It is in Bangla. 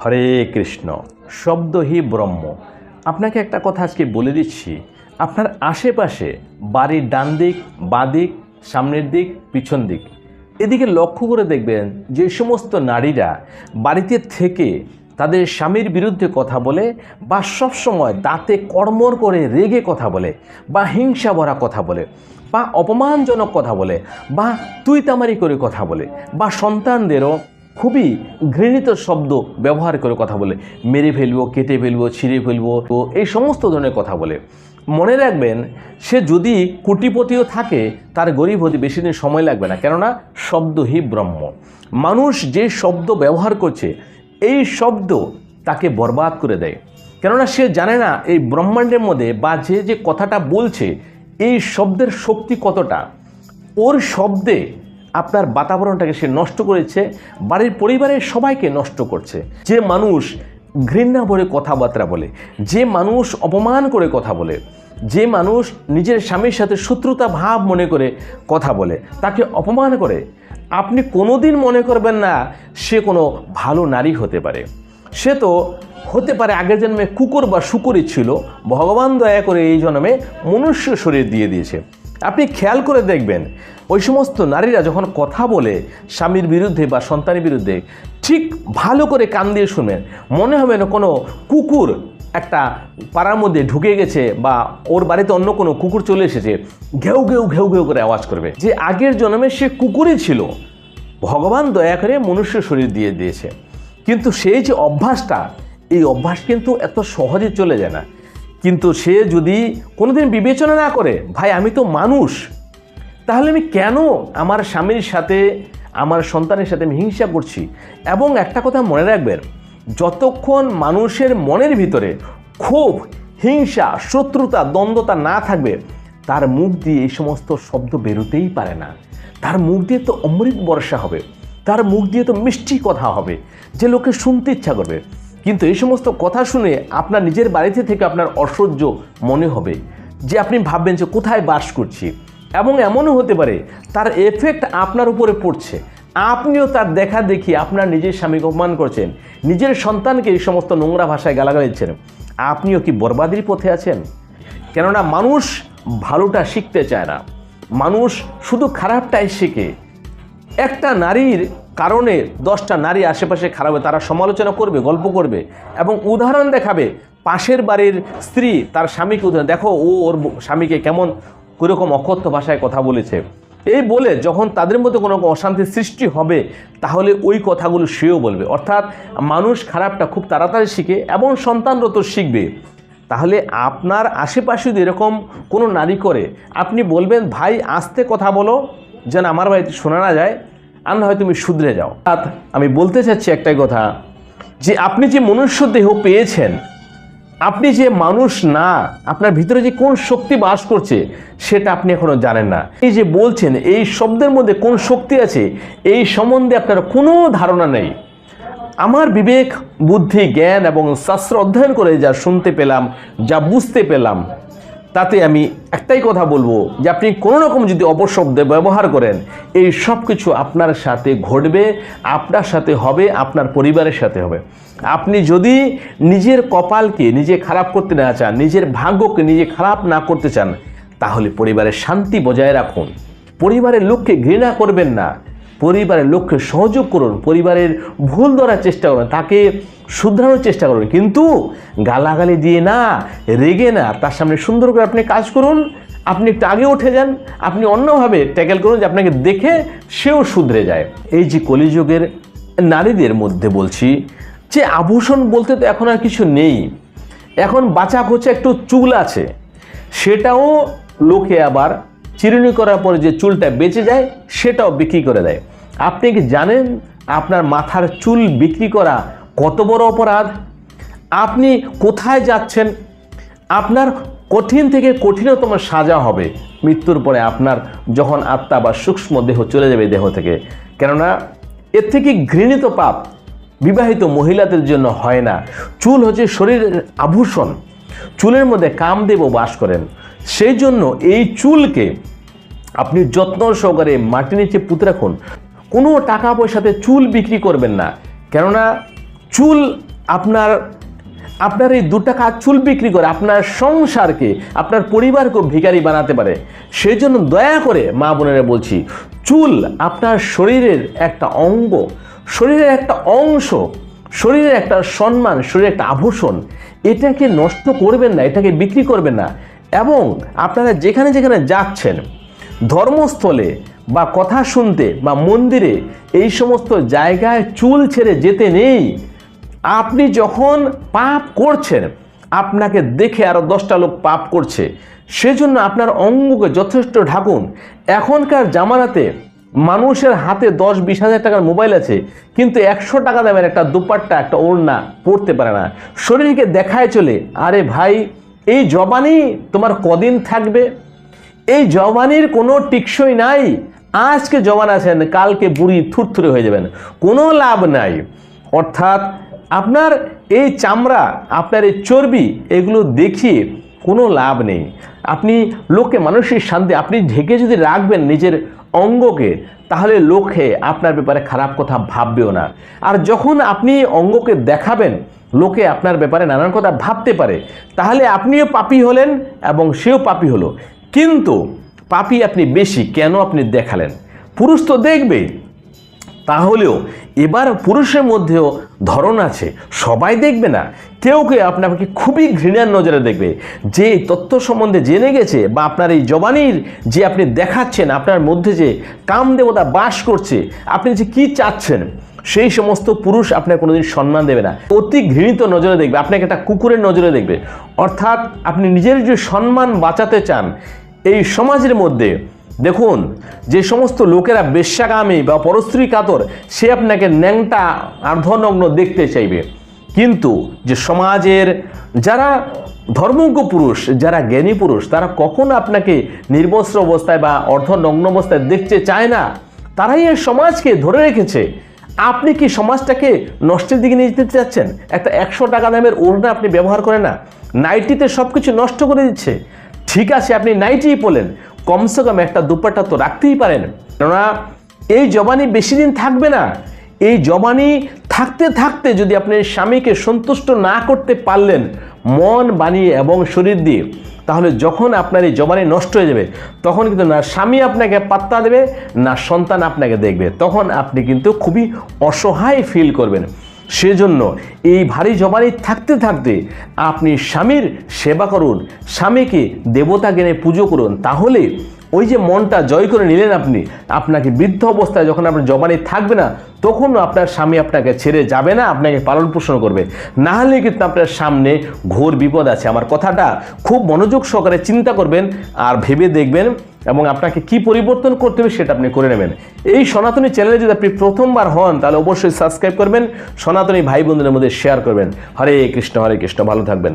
হরে কৃষ্ণ শব্দহি ব্রহ্ম। আপনাকে একটা কথা আজকে বলে দিচ্ছি, আপনার আশেপাশে বাড়ির ডান দিক, বাঁ দিক, সামনের দিক, পিছন দিক, এদিকে লক্ষ্য করে দেখবেন যে সমস্ত নারীরা বাড়িতে থেকে তাদের স্বামীর বিরুদ্ধে কথা বলে বা সবসময় দাঁতে কর্মর করে রেগে কথা বলে বা হিংসা ভরা কথা বলে বা অপমানজনক কথা বলে বা তুই তামারি করে কথা বলে বা সন্তানদেরও খুবই ঘৃণিত শব্দ ব্যবহার করে কথা বলে। মেরে ফেলব, কেটে ফেলব, ছিঁড়ে ফেলব, তো এই সমস্ত ধরনের কথা বলে। মনে রাখবেন, সে যদি কোটিপতিও থাকে, তার গরিব হতে বেশি দিন সময় লাগবে না। কেননা শব্দহি ব্রহ্ম। মানুষ যে শব্দ ব্যবহার করছে, এই শব্দ তাকে বরবাদ করে দেয়। কেননা, সে জানে না এই ব্রহ্মাণ্ডের মধ্যে বা যে যে কথাটা বলছে, এই শব্দের শক্তি কতটা। ওর শব্দে আপনার বাতাবরণটাকে সে নষ্ট করেছে, বাড়ির পরিবারের সবাইকে নষ্ট করছে। যে মানুষ ঘৃণা ভরে কথাবার্তা বলে, যে মানুষ অপমান করে কথা বলে, যে মানুষ নিজের স্বামীর সাথে শত্রুতা ভাব মনে করে কথা বলে, তাকে অপমান করে, আপনি কোনোদিন মনে করবেন না সে কোনো ভালো নারী হতে পারে। সে তো হতে পারে আগের জন্মে কুকুর বা শুকুরই ছিল, ভগবান দয়া করে এই জন্মে মনুষ্য শরীর দিয়ে দিয়েছে। আপনি খেয়াল করে দেখবেন, ওই সমস্ত নারীরা যখন কথা বলে স্বামীর বিরুদ্ধে বা সন্তানের বিরুদ্ধে, ঠিক ভালো করে কান দিয়ে শুনবেন। মনে হবে না কোনো কুকুর একটা পাড়ার মধ্যে ঢুকে গেছে বা ওর বাড়িতে অন্য কোনো কুকুর চলে এসেছে, ঘেউ ঘেউ ঘেউ ঘেউ করে আওয়াজ করবে। যে আগের জন্মে সে কুকুরই ছিল, ভগবান দয়া করে মনুষ্য শরীর দিয়ে দিয়েছে। কিন্তু সেই যে অভ্যাসটা, এই অভ্যাস কিন্তু এত সহজে চলে যায় না। কিন্তু সে যদি কোনোদিন বিবেচনা না করে, ভাই, আমি তো মানুষ, তাহলে আমি কেন আমার স্বামীর সাথে, আমার সন্তানের সাথে আমি হিংসা করছি? এবং একটা কথা মনে রাখবেন, যতক্ষণ মানুষের মনের ভিতরে ক্ষোভ, হিংসা, শত্রুতা, দ্বন্দ্বতা না থাকবে, তার মুখ দিয়ে এই সমস্ত শব্দ বেরোতেই পারে না। তার মুখ দিয়ে তো অমৃত বর্ষা হবে, তার মুখ দিয়ে তো মিষ্টি কথা হবে, যে লোকে শুনতে ইচ্ছা করবে। কিন্তু এই সমস্ত কথা শুনে আপনার নিজের বাড়িতে থেকে আপনার অসহ্য মনে হবে যে আপনি ভাববেন যে কোথায় বাস করছি। এবং এমনও হতে পারে তার এফেক্ট আপনার উপরে পড়ছে। আপনিও তার দেখা দেখি আপনার নিজের স্বামীকে অপমান করছেন। নিজের সন্তানকে এই সমস্ত নোংরা ভাষায় গালাগালি দিচ্ছেন আপনিও কি বরবাদির পথে আছেন? কেননা মানুষ ভালোটা শিখতে চায় না। মানুষ শুধু খারাপটাই শেখে। একটা নারীর কারণে দশটা নারী আশেপাশে খারাপ তারা সমালোচনা করবে, গল্প করবে এবং উদাহরণ দেখাবে পাশের বাড়ির স্ত্রী তার স্বামীকে উদাহরণ, দেখো, ও ওর স্বামীকে কেমন কীরকম অকথ্য ভাষায় কথা বলেছে। এই বলে যখন তাদের মধ্যে কোনো অশান্তির সৃষ্টি হবে, তাহলে ওই কথাগুলো সেও বলবে। অর্থাৎ মানুষ খারাপটা খুব তাড়াতাড়ি শিখে এবং সন্তানরত শিখবে। তাহলে আপনার আশেপাশে যদি এরকম কোনো নারী করে, আপনি বলবেন, ভাই, আস্তে কথা বলো। যেন আমার বাড়িতে শোনা না যায়। আর না হয় তুমি শুধরে যাও। অর্থাৎ আমি বলতে চাচ্ছি একটাই কথা, যে আপনি যে মনুষ্য দেহ পেয়েছেন, আপনি যে মানুষ না, আপনার ভিতরে যে কোন শক্তি বাস করছে, সেটা আপনি এখনও জানেন না। এই যে বলছেন, এই শব্দের মধ্যে কোন শক্তি আছে, এই সম্বন্ধে আপনার কোনো ধারণা নেই। আমার বিবেক, বুদ্ধি, জ্ঞান এবং শাস্ত্র অধ্যয়ন করে যা শুনতে পেলাম, যা বুঝতে পেলাম তাতে আমি একটাই কথা বলব যে আপনি কোনো রকম যদি অপশব্দ ব্যবহার করেন, এই সব কিছু আপনার সাথে ঘটবে, আপনার সাথে হবে, আপনার পরিবারের সাথে হবে। আপনি যদি নিজের কপালকে নিজে খারাপ করতে না চান, নিজের ভাগ্যকে নিজে খারাপ না করতে চান, তাহলে পরিবারের শান্তি বজায় রাখুন। পরিবারের লোককে ঘৃণা করবেন না। পরিবারের লোককে সহযোগ করুন, পরিবারের ভুল ধরার চেষ্টা করুন, তাকে শুধরানোর চেষ্টা করুন। কিন্তু গালাগালি দিয়ে না, রেগে না, তার সামনে সুন্দর করে আপনি কাজ করুন, আপনি একটু আগে উঠে যান, আপনি অন্যভাবে ট্যাকেল করুন যে আপনাকে দেখে সেও শুধরে যায়। এই যে কলিযুগের নারীদের মধ্যে বলছি, যে আভূষণ বলতে তো এখন আর কিছু নেই। এখন বাঁচা কোচা একটু চুল আছে, সেটাও লোকে আবার চিরুনি করার পরে যে চুলটা বেঁচে যায়, সেটাও বিক্রি করে দেয়। আপনি কি জানেন আপনার মাথার চুল বিক্রি করা কত বড় অপরাধ? আপনি কোথায় যাচ্ছেন? আপনার কঠিন থেকে কঠিনতম সাজা হবে। মৃত্যুর পরে আপনার যখন আত্মা বা সূক্ষ্ম দেহ চলে যাবে দেহ থেকে। কেননা, এর থেকে ঘৃণিত পাপ বিবাহিত মহিলাদের জন্য হয় না। চুল হচ্ছে শরীরের আভূষণ। চুলের মধ্যে কামদেবও বাস করেন। সেই জন্য এই চুলকে আপনি যত্ন সহকারে মাটি নিচে পুঁতে রাখুন। কোনো টাকা পয়সাতে চুল বিক্রি করবেন না। কেননা চুল আপনার আপনার এই দু টাকা চুল বিক্রি করে আপনার সংসারকে, আপনার পরিবারকে ভিখারি বানাতে পারে। সেই জন্য দয়া করে মা বোনেরা বলছি, চুল আপনার শরীরের একটা অঙ্গ, শরীরের একটা অংশ, শরীরের একটা সম্মান, শরীরের একটা আভূষণ, এটাকে নষ্ট করবেন না, এটাকে বিক্রি করবেন না। এবং আপনারা যেখানে যেখানে যাচ্ছেন, ধর্মস্থলে বা কথা শুনতে বা মন্দিরে এই সমস্ত জায়গায় চুল ছেড়ে যেতে নেই। আপনি যখন পাপ করছেন, আপনাকে দেখে আরও দশটা লোক পাপ করছে। সেজন্য আপনার অঙ্গকে যথেষ্ট ঢাকুন। এখনকার জামানাতে মানুষের হাতে দশ বিশ হাজার টাকার মোবাইল আছে, কিন্তু একশো টাকা দামের একটা দুপাট্টা, একটা ওড়না পড়তে পারে না। শরীরকে দেখায় চলে, আরে ভাই এই জবানি তোমার কদিন থাকবে? এই জবানির কোনো টিকসই নাই। আজকে জবান আছেন, কালকে বুড়ি থুরথুরে হয়ে যাবেন। কোনো লাভ নাই। অর্থাৎ আপনার এই চামড়া, আপনার এই চর্বি, এগুলো দেখিয়ে কোনো লাভ নেই। আপনি লোককে মানসিক শান্তি, আপনি ঢেকে যদি রাখবেন নিজের অঙ্গকে, তাহলে লোকে আপনার ব্যাপারে খারাপ কথা ভাববেও না। আর যখন আপনি অঙ্গকে দেখাবেন লোকে আপনার ব্যাপারে নানান কথা ভাবতে পারে। তাহলে আপনিও পাপি হলেন এবং সেও পাপি হলো। কিন্তু পাপি আপনি বেশি, কেন আপনি দেখালেন? পুরুষ তো দেখবে। তাহলেও এবার পুরুষের মধ্যেও ধরন আছে। সবাই দেখবে না। কেউ কেউ আপনাকে খুবই ঘৃণার নজরে দেখবে। যে তথ্য সম্বন্ধে জেনে গেছে বা আপনার এই জবানির যে আপনি দেখাচ্ছেন, আপনার মধ্যে যে কাম দেবতা বাস করছে, আপনি যে কি চাচ্ছেন? সেই সমস্ত পুরুষ আপনাকে কোনোদিন সম্মান দেবে না। অতি ঘৃণিত নজরে দেখবে, আপনাকে একটা কুকুরের নজরে দেখবে। অর্থাৎ আপনি নিজের যে সম্মান বাঁচাতে চান, এই সমাজের মধ্যে দেখুন, যে সমস্ত লোকেরা বেশ্যাগামী বা পরশ্রী কাতর, সে আপনাকে ন্যাংটা আর্ধনগ্ন দেখতে চাইবে। কিন্তু যে সমাজের যারা ধর্মজ্ঞ পুরুষ, যারা জ্ঞানী পুরুষ, তারা কখনো আপনাকে নির্বস্ত্র অবস্থায় বা অর্ধনগ্ন অবস্থায় দেখতে চায় না। তারাই এই সমাজকে ধরে রেখেছে। আপনি কি সমাজটাকে নষ্টের দিকে নিয়ে যেতে চাচ্ছেন? একটা একশো টাকা দামের ওড়না আপনি ব্যবহার করেন না। নাইটিতে সব কিছু নষ্ট করে দিচ্ছে। ঠিক আছে, আপনি নাইটিই পড়লেন কমসে কম একটা দুপাট্টা তো রাখতেই পারেন। কেননা, এই জবানি বেশি দিন থাকবে না। এই জবানি থাকতে থাকতে যদি আপনি স্বামীকে সন্তুষ্ট না করতে পারলেন, মন বানিয়ে এবং শরীর দিয়ে তাহলে যখন আপনার এই জবানি নষ্ট হয়ে যাবে, তখন কিন্তু না স্বামী আপনাকে পাত্তা দেবে, না সন্তান আপনাকে দেখবে। তখন আপনি কিন্তু খুবই অসহায় ফিল করবেন। সেজন্য এই ভারী জবানি থাকতে থাকতে আপনি স্বামীর সেবা করুন, স্বামীকে দেবতা জ্ঞানে পুজো করুন, তাহলে ওই যে মনটা জয় করে নিলেন আপনি, আপনাকে বৃদ্ধ অবস্থায় যখন আপনার জবানি থাকবে না তখন আপনার স্বামী আপনাকে ছেড়ে যাবে না, আপনাকে পালন পোষণ করবে। না হলে কিন্তু আপনার সামনে ঘোর বিপদ আছে। আমার কথাটা খুব মনোযোগ সহকারে চিন্তা করবেন আর ভেবে দেখবেন এবং আপনাকে কি পরিবর্তন করতে হবে সেটা আপনি করে নেবেন। এই সনাতনী চ্যানেলে যদি আপনি প্রথমবার হন, তাহলে অবশ্যই সাবস্ক্রাইব করবেন, সনাতনী ভাই বোনদের মধ্যে শেয়ার করবেন। হরে কৃষ্ণ হরে কৃষ্ণ, ভালো থাকবেন।